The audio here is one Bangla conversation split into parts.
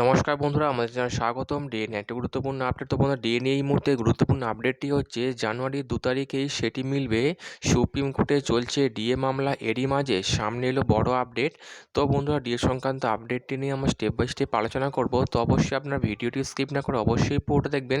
নমস্কার বন্ধুরা, আমাদের চ্যানেল স্বাগতম। ডিএনএ একটা গুরুত্বপূর্ণ আপডেট। তো বন্ধুরা ডিএনএ এই মুহূর্তে গুরুত্বপূর্ণ আপডেটটি হচ্ছে, জানুয়ারি দু তারিখেই সেটি মিলবে। সুপ্রিম কোর্টে চলছে ডিএ মামলা, এরই মাঝে সামনে এলো বড় আপডেট। তো বন্ধুরা, ডিএ সংক্রান্ত আপডেটটি নিয়ে আমরা স্টেপ বাই স্টেপ আলোচনা করব। তো অবশ্যই আপনার ভিডিওটি স্কিপ না করে অবশ্যই পুরোটা দেখবেন।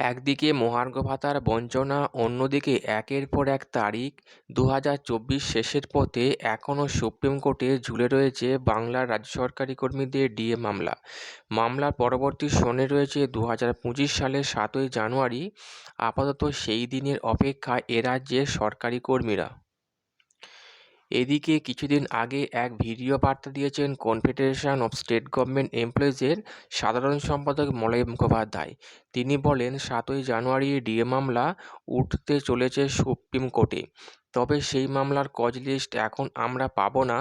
একদিকে মহার্ঘ ভাতার বঞ্চনা, অন্যদিকে একের পর এক তারিখ দু হাজার চব্বিশ শেষের পথে এখনও সুপ্রিম কোর্টে ঝুলে রয়েছে বাংলার রাজ্য সরকারি কর্মীদের ডিএ মামলা। মামলার পরবর্তী শোনে রয়েছে দু হাজার পঁচিশ সালের সাতই জানুয়ারি, আপাতত সেই দিনের অপেক্ষা এ রাজ্যের সরকারি কর্মীরা। এদিকে কিছুদিন আগে এক ভিডিও বার্তা দিয়েছেন কনফেডারেশন অফ স্টেট গভর্নমেন্ট এমপ্লয়িজের সাধারণ সম্পাদক মলয় মুখোপাধ্যায়। তিনি বলেন, সাতই জানুয়ারি ডিএ মামলা উঠতে চলেছে সুপ্রিম কোর্টে তবে সেই মামলার কজ লিস্ট এখন আমরা পাবো না।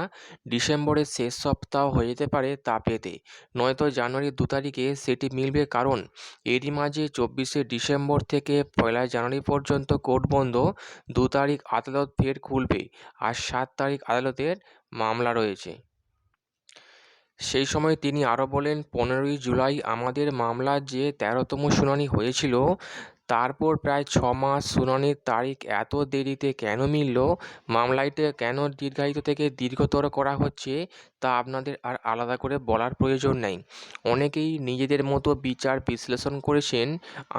ডিসেম্বরের শেষ সপ্তাহ হয়ে যেতে পারে তা পেতে। নয়তো জানুয়ারির দু তারিখে সেটি মিলবে কারণ এরই মাঝে চব্বিশে ডিসেম্বর থেকে পয়লা জানুয়ারি পর্যন্ত কোর্ট বন্ধ। দু তারিখ আদালত ফের খুলবে আর সাত তারিখ আদালতের মামলা রয়েছে। সেই সময় তিনি আরও বলেন, পনেরোই জুলাই আমাদের মামলার যে তেরোতম শুনানি হয়েছিল তারপর প্রায় ছ মাস শুনানির তারিখ এত দেরিতে কেন মিলল? মামলাটি কেন দীর্ঘায়িত থেকে দীর্ঘতর করা হচ্ছে তা আপনাদের আর আলাদা করে বলার প্রয়োজন নেই। অনেকেই নিজেদের মতো বিচার বিশ্লেষণ করেছেন।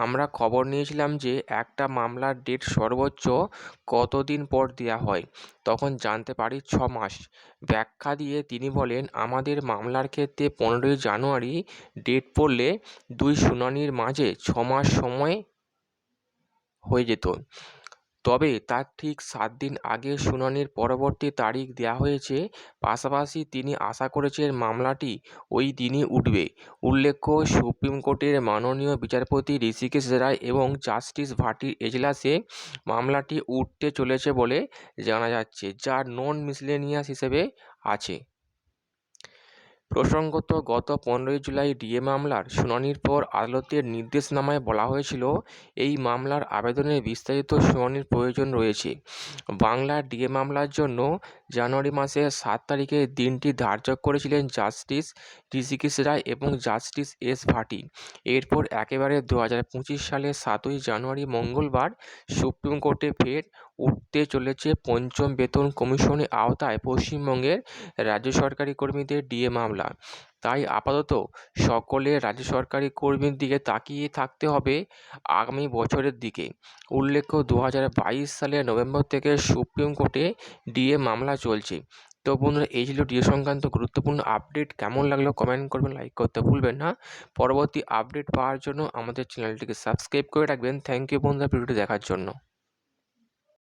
আমরা খবর নিয়েছিলাম যে একটা মামলার ডেট সর্বোচ্চ কতদিন পর দেওয়া হয়, তখন জানতে পারি ছ মাস। ব্যাখ্যা দিয়ে তিনি বলেন, আমাদের মামলার ক্ষেত্রে পনেরোই জানুয়ারি ডেট পড়লে দুই শুনানির মাঝে ছ মাস সময় হয়ে যেত। তবে তার ঠিক সাত দিন আগে শুনানির পরবর্তী তারিখ দেওয়া হয়েছে, পাশাপাশি তিনি আশা করেছেন মামলাটি ওই দিনই উঠবে। উল্লেখ্য, সুপ্রিম কোর্টের মাননীয় বিচারপতি ঋষিকেশ রায় এবং জাস্টিস ভাটির এজলাসে মামলাটি উঠতে চলেছে বলে জানা যাচ্ছে, যা নন মিসলেনিয়াস হিসেবে আছে। প্রসঙ্গত, গত পনেরোই জুলাই ডিএ মামলার শুনানির পর আদালতের নির্দেশনামায় বলা হয়েছিল, এই মামলার আবেদনের বিস্তারিত শুনানির প্রয়োজন রয়েছে। বাংলার ডিএ মামলার জন্য জানুয়ারি মাসের সাত তারিখে দিনটি ধার্য করেছিলেন জাস্টিস ঋষিকেশ রায় এবং জাস্টিস এস ভাটি। এরপর একেবারে দু হাজার পঁচিশ সালের সাতই জানুয়ারি মঙ্গলবার সুপ্রিম কোর্টে ফের উঠতে চলেছে পঞ্চম বেতন কমিশনের আওতায় পশ্চিমবঙ্গের রাজ্য সরকারি কর্মীদের ডিএ মামলা তাই আপাতত সকলে রাজ্য সরকারি কর্মীর দিকে তাকিয়ে থাকতে হবে আগামী বছরের দিকে। উল্লেখ্য দু হাজার বাইশ সালের নভেম্বর থেকে সুপ্রিম কোর্টে ডিএ মামলা চলছে। তো বন্ধুরা, এই ছিল ডিএ সংক্রান্ত গুরুত্বপূর্ণ আপডেট। কেমন লাগল কমেন্ট করবেন, লাইক করতে ভুলবেন না। পরবর্তী আপডেট পাওয়ার জন্য আমাদের চ্যানেলটিকে সাবস্ক্রাইব করে রাখবেন। থ্যাংক ইউ বন্ধুরা, ভিডিওটি দেখার জন্য।